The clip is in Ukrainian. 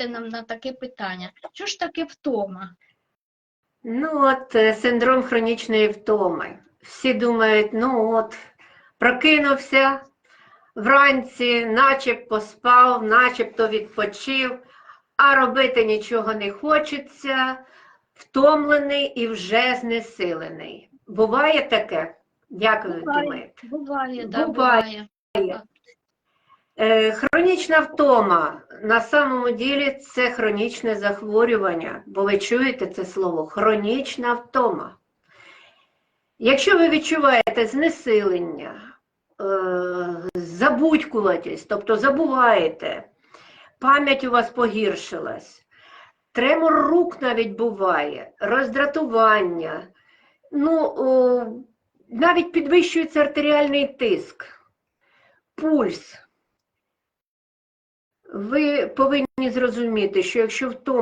відповісти нам на таке питання. Що ж таке втома? Ну от е, синдром хронічної втоми. Всі думають, ну от, прокинувся вранці, наче поспав, начебто відпочив, а робити нічого не хочеться, втомлений і вже знесилений. Буває таке? Як ви Буває. думаєте? Буває, да, Буває. буває. Е, Хронічна втома на самому ділі це хронічне захворювання, бо ви чуєте це слово хронічна втома. Якщо ви відчуваєте знесилення, е, забудькуватість, тобто забуваєте, пам'ять у вас погіршилась, тремор рук навіть буває, роздратування, ну, навіть підвищується артеріальний тиск, пульс. Ви повинні зрозуміти, що якщо втома